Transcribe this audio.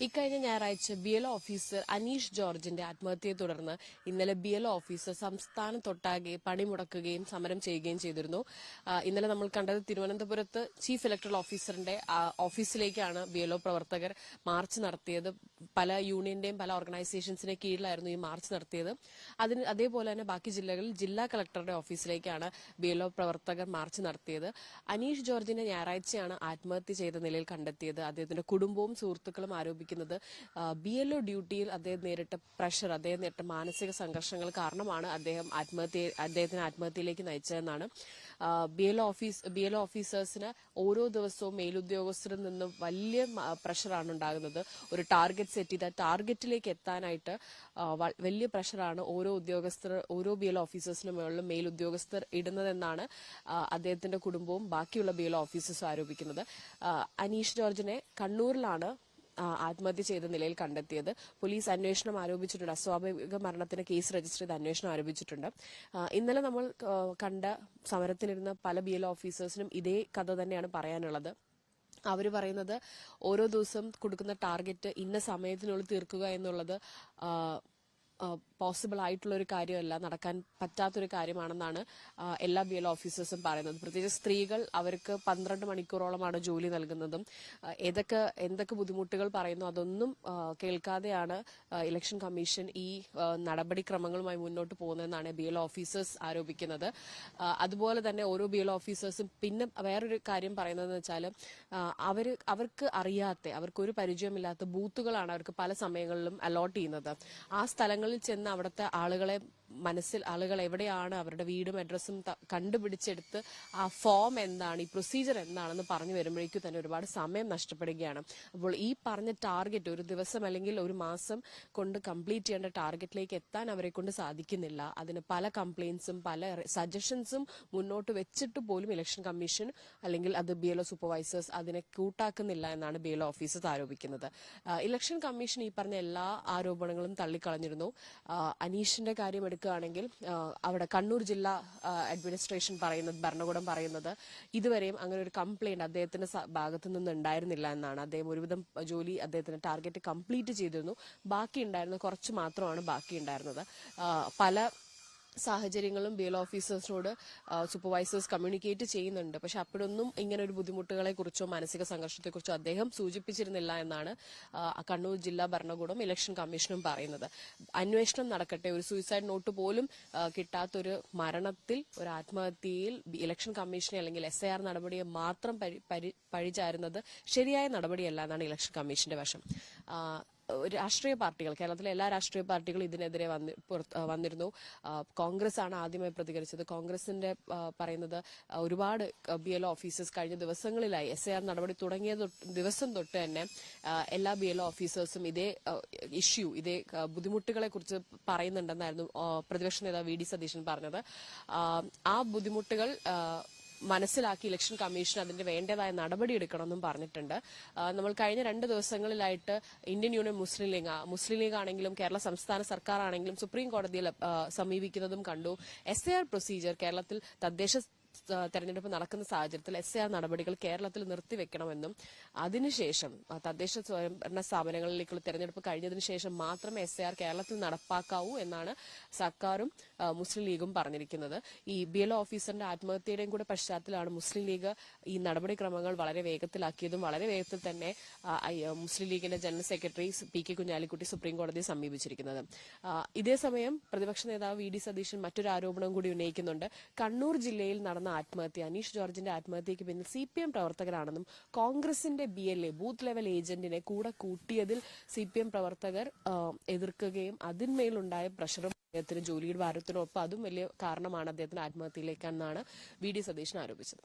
ഇക്കഴിഞ്ഞ ഞായറാഴ്ച B L officer Aneesh ജോർജിന്റെ ആത്മഹത്യയെ തുടർന്ന് ഇന്നലെ ബി എൽ ഓഫീസർ സംസ്ഥാനത്തൊട്ടാകെ പണിമുടക്കുകയും സമരം ചെയ്യുകയും ചെയ്തിരുന്നു. ഇന്നലെ നമ്മൾ കണ്ടത് തിരുവനന്തപുരത്ത് ചീഫ് ഇലക്ടറൽ ഓഫീസറിന്റെ ഓഫീസിലേക്കാണ് ബി എൽ പ്രവർത്തകർ മാർച്ച് നടത്തിയത്. പല യൂണിയന്റെയും പല ഓർഗനൈസേഷൻസിന്റെ കീഴിലായിരുന്നു ഈ മാർച്ച് നടത്തിയത്. അതിന് അതേപോലെ തന്നെ ബാക്കി ജില്ലകളിൽ ജില്ലാ കളക്ടറുടെ ഓഫീസിലേക്കാണ് ബി എൽ പ്രവർത്തകർ മാർച്ച് നടത്തിയത്. അനീഷ് ജോർജിനെ ഞായറാഴ്ചയാണ് ആത്മഹത്യ ചെയ്ത നിലയിൽ കണ്ടെത്തിയത്. അദ്ദേഹത്തിന്റെ കുടുംബവും സുഹൃത്തുക്കളും ആരോപിക്കുന്നത് ബി എൽ ഒ ഡ്യൂട്ടിയിൽ അദ്ദേഹം നേരിട്ട പ്രഷർ അദ്ദേഹം നേരിട്ട മാനസിക സംഘർഷങ്ങൾ കാരണമാണ് അദ്ദേഹം ആത്മഹത്യ അദ്ദേഹത്തിന് ആത്മഹത്യയിലേക്ക് നയിച്ചതെന്നാണ്. B L office B L ഓഫീസേഴ്സിന് ഓരോ ദിവസവും മേലുദ്യോഗസ്ഥരിൽ നിന്നും വലിയ പ്രഷറാണ് ഉണ്ടാകുന്നത്. ഒരു ടാർഗറ്റ് സെറ്റ് ചെയ്ത ടാർഗറ്റിലേക്ക് എത്താനായിട്ട് വലിയ പ്രഷറാണ് ഓരോ ഉദ്യോഗസ്ഥർ ഓരോ ബി എൽ ഓഫീസേഴ്സിന് മുകളിലും മേലുദ്യോഗസ്ഥർ ഇടുന്നതെന്നാണ് അദ്ദേഹത്തിന്റെ കുടുംബവും ബാക്കിയുള്ള ബി എൽ ഓഫീസേഴ്സും ആരോപിക്കുന്നത്. അനീഷ് ജോർജിനെ കണ്ണൂരിലാണ് ആത്മഹത്യ ചെയ്ത നിലയിൽ കണ്ടെത്തിയത്. പോലീസ് അന്വേഷണം ആരോപിച്ചിട്ടുണ്ട്. അസ്വാഭാവിക മരണത്തിന് കേസ് രജിസ്റ്റർ ചെയ്ത് അന്വേഷണം ആരോപിച്ചിട്ടുണ്ട്. ഇന്നലെ നമ്മൾ കണ്ട സമരത്തിനിരുന്ന പല ബി എൽ ഓഫീസേഴ്സിനും ഇതേ കഥ തന്നെയാണ് പറയാനുള്ളത്. അവർ പറയുന്നത് ഓരോ ദിവസം കൊടുക്കുന്ന ടാർഗറ്റ് ഇന്ന സമയത്തിനുള്ളിൽ തീർക്കുക എന്നുള്ളത് പോസിബിൾ ആയിട്ടുള്ള ഒരു കാര്യമല്ല നടക്കാൻ പറ്റാത്തൊരു കാര്യമാണെന്നാണ് എല്ലാ ബി എൽ ഓഫീസേഴ്സും പറയുന്നത്. പ്രത്യേകിച്ച് സ്ത്രീകൾ അവർക്ക് പന്ത്രണ്ട് മണിക്കൂറോളമാണ് ജോലി നൽകുന്നതും ഏതൊക്കെ എന്തൊക്കെ ബുദ്ധിമുട്ടുകൾ പറയുന്നു അതൊന്നും കേൾക്കാതെയാണ് ഇലക്ഷൻ കമ്മീഷൻ ഈ നടപടിക്രമങ്ങളുമായി മുന്നോട്ട് പോകുന്നതെന്നാണ് ബി എൽ ഓഫീസേഴ്സ് ആരോപിക്കുന്നത്. അതുപോലെ തന്നെ ഓരോ ബി എൽ ഓഫീസേഴ്സും പിന്നെ വേറൊരു കാര്യം പറയുന്നതെന്ന് വെച്ചാൽ അവർ അവർക്ക് അറിയാത്ത അവർക്ക് ഒരു പരിചയമില്ലാത്ത ബൂത്തുകളാണ് അവർക്ക് പല സമയങ്ങളിലും അലോട്ട് ചെയ്യുന്നത്. ആ സ്ഥലങ്ങളിൽ ചെന്ന് അവിടുത്തെ ആളുകളെ മനസ്സിൽ ആളുകൾ എവിടെയാണ് അവരുടെ വീടും അഡ്രസ്സും കണ്ടുപിടിച്ചെടുത്ത് ആ ഫോം എന്താണ് ഈ പ്രൊസീജിയർ എന്താണെന്ന് പറഞ്ഞു വരുമ്പോഴേക്കും തന്നെ ഒരുപാട് സമയം നഷ്ടപ്പെടുകയാണ്. അപ്പോൾ ഈ പറഞ്ഞ ടാർഗറ്റ് ഒരു ദിവസം അല്ലെങ്കിൽ ഒരു മാസം കൊണ്ട് കംപ്ലീറ്റ് ചെയ്യേണ്ട ടാർഗറ്റിലേക്ക് എത്താൻ അവരെ കൊണ്ട് സാധിക്കുന്നില്ല. അതിന് പല കംപ്ലയിൻസും പല സജഷൻസും മുന്നോട്ട് വെച്ചിട്ട് പോലും ഇലക്ഷൻ കമ്മീഷൻ അല്ലെങ്കിൽ അത് ബി എൽ ഒ സൂപ്പർവൈസേഴ്സ് അതിനെ കൂട്ടാക്കുന്നില്ല എന്നാണ് ബി എൽ ഒ ഓഫീസേഴ്സ് ആരോപിക്കുന്നത്. ഇലക്ഷൻ കമ്മീഷൻ ഈ പറഞ്ഞ എല്ലാ ആരോപണങ്ങളും തള്ളിക്കളഞ്ഞിരുന്നു. അനീഷിന്റെ കാര്യം ആ, അവിടെ കണ്ണൂർ ജില്ലാ അഡ്മിനിസ്ട്രേഷൻ പറയുന്നത് ഭരണകൂടം പറയുന്നത് ഇതുവരെയും അങ്ങനെ ഒരു കംപ്ലൈന്റ് അദ്ദേഹത്തിന്റെ ഭാഗത്തു നിന്ന് ഉണ്ടായിരുന്നില്ല എന്നാണ്. അദ്ദേഹം ഒരുവിധം ജോലി അദ്ദേഹത്തിന്റെ ടാർഗറ്റ് കംപ്ലീറ്റ് ചെയ്തിരുന്നു. ബാക്കി ഉണ്ടായിരുന്ന കുറച്ച് മാത്രമാണ് ബാക്കി ഉണ്ടായിരുന്നത് പല സാഹചര്യങ്ങളും ബി എൽ ഓഫീസേഴ്സിനോട് സൂപ്പർവൈസേഴ്സ് കമ്മ്യൂണിക്കേറ്റ് ചെയ്യുന്നുണ്ട്. പക്ഷെ അപ്പോഴൊന്നും ഇങ്ങനെ ഒരു ബുദ്ധിമുട്ടുകളെ കുറിച്ചോ മാനസിക സംഘർഷത്തെക്കുറിച്ചോ അദ്ദേഹം സൂചിപ്പിച്ചിരുന്നില്ല എന്നാണ് കണ്ണൂർ ജില്ലാ ഭരണകൂടം ഇലക്ഷൻ കമ്മീഷനും പറയുന്നത്. അന്വേഷണം നടക്കട്ടെ. ഒരു സൂയിസൈഡ് നോട്ട് പോലും കിട്ടാത്തൊരു മരണത്തിൽ ഒരു ആത്മഹത്യയിൽ ഇലക്ഷൻ കമ്മീഷനെ അല്ലെങ്കിൽ എസ് ഐ ആർ നടപടിയെ മാത്രം പഴിചാരുന്നത് ശരിയായ നടപടിയല്ല എന്നാണ് ഇലക്ഷൻ കമ്മീഷന്റെ വശം. രാഷ്ട്രീയ പാർട്ടികൾ കേരളത്തിലെ എല്ലാ രാഷ്ട്രീയ പാർട്ടികളും ഇതിനെതിരെ വന്നിരുന്നു. കോൺഗ്രസ് ആണ് ആദ്യമായി പ്രതികരിച്ചത്. കോൺഗ്രസിന്റെ പറയുന്നത് ഒരുപാട് ബി എൽ ഓഫീസേഴ്സ് കഴിഞ്ഞ ദിവസങ്ങളിലായി എസ് ഐ ആർ നടപടി തുടങ്ങിയ ദിവസം തൊട്ട് തന്നെ എല്ലാ ബി എൽ ഓഫീസേഴ്സും ഇതേ ഇഷ്യൂ ഇതേ ബുദ്ധിമുട്ടുകളെ കുറിച്ച് പറയുന്നുണ്ടെന്നായിരുന്നു പ്രതിപക്ഷ നേതാവ് വി ഡി സതീശൻ പറഞ്ഞത്. ആ, ബുദ്ധിമുട്ടുകൾ മനസ്സിലാക്കി ഇലക്ഷൻ കമ്മീഷൻ അതിന്റെ വേണ്ടതായ നടപടി എടുക്കണമെന്നും പറഞ്ഞിട്ടുണ്ട്. നമ്മൾ കഴിഞ്ഞ രണ്ട് ദിവസങ്ങളിലായിട്ട് Indian Union Muslim League Muslim League ആണെങ്കിലും കേരള സംസ്ഥാന സർക്കാർ ആണെങ്കിലും സുപ്രീം കോടതിയിൽ സമീപിക്കുന്നതും കണ്ടു. എസ് എ ആർ പ്രൊസീജിയർ കേരളത്തിൽ തദ്ദേശ തെരഞ്ഞെടുപ്പ് നടക്കുന്ന സാഹചര്യത്തിൽ എസ് ആർ നടപടികൾ കേരളത്തിൽ നിർത്തിവെക്കണമെന്നും അതിനുശേഷം തദ്ദേശ സ്വയംഭരണ സ്ഥാപനങ്ങളിലേക്കുള്ള തെരഞ്ഞെടുപ്പ് കഴിഞ്ഞതിന് ശേഷം മാത്രമേ എസ് ആർ കേരളത്തിൽ നടപ്പാക്കാവൂ എന്നാണ് സർക്കാരും മുസ്ലിം ലീഗും പറഞ്ഞിരിക്കുന്നത്. ഈ ബി എൽ ഓഫീസറിന്റെ ആത്മഹത്യയുടെയും കൂടെ പശ്ചാത്തലമാണ് മുസ്ലിം ലീഗ് ഈ നടപടിക്രമങ്ങൾ വളരെ വേഗത്തിലാക്കിയതും വളരെ വേഗത്തിൽ തന്നെ മുസ്ലിം ലീഗിന്റെ general secretary P K Kunhalikutty supreme കോടതിയെ സമീപിച്ചിരിക്കുന്നത്. ഇതേസമയം പ്രതിപക്ഷ നേതാവ് വി ഡി സതീശൻ മറ്റൊരു ആരോപണം കൂടി ഉന്നയിക്കുന്നുണ്ട്. കണ്ണൂർ ജില്ലയിൽ നടന്ന ആത്മഹത്യ അനീഷ് ജോർജിന്റെ ആത്മഹത്യയ്ക്ക് പിന്നിൽ സി പി എം പ്രവർത്തകരാണെന്നും കോൺഗ്രസിന്റെ B L A booth level ഏജന്റിനെ കൂടെ കൂട്ടിയതിൽ സി പി എം പ്രവർത്തകർ എതിർക്കുകയും അതിന്മേലുണ്ടായ പ്രഷറും അദ്ദേഹത്തിന് ജോലിയുടെ ഭാരത്തിനൊപ്പം അതും വലിയ കാരണമാണ് അദ്ദേഹത്തിന്റെ ആത്മഹത്യയിലേക്കെന്നാണ് വി ഡി സതീശൻ ആരോപിച്ചത്.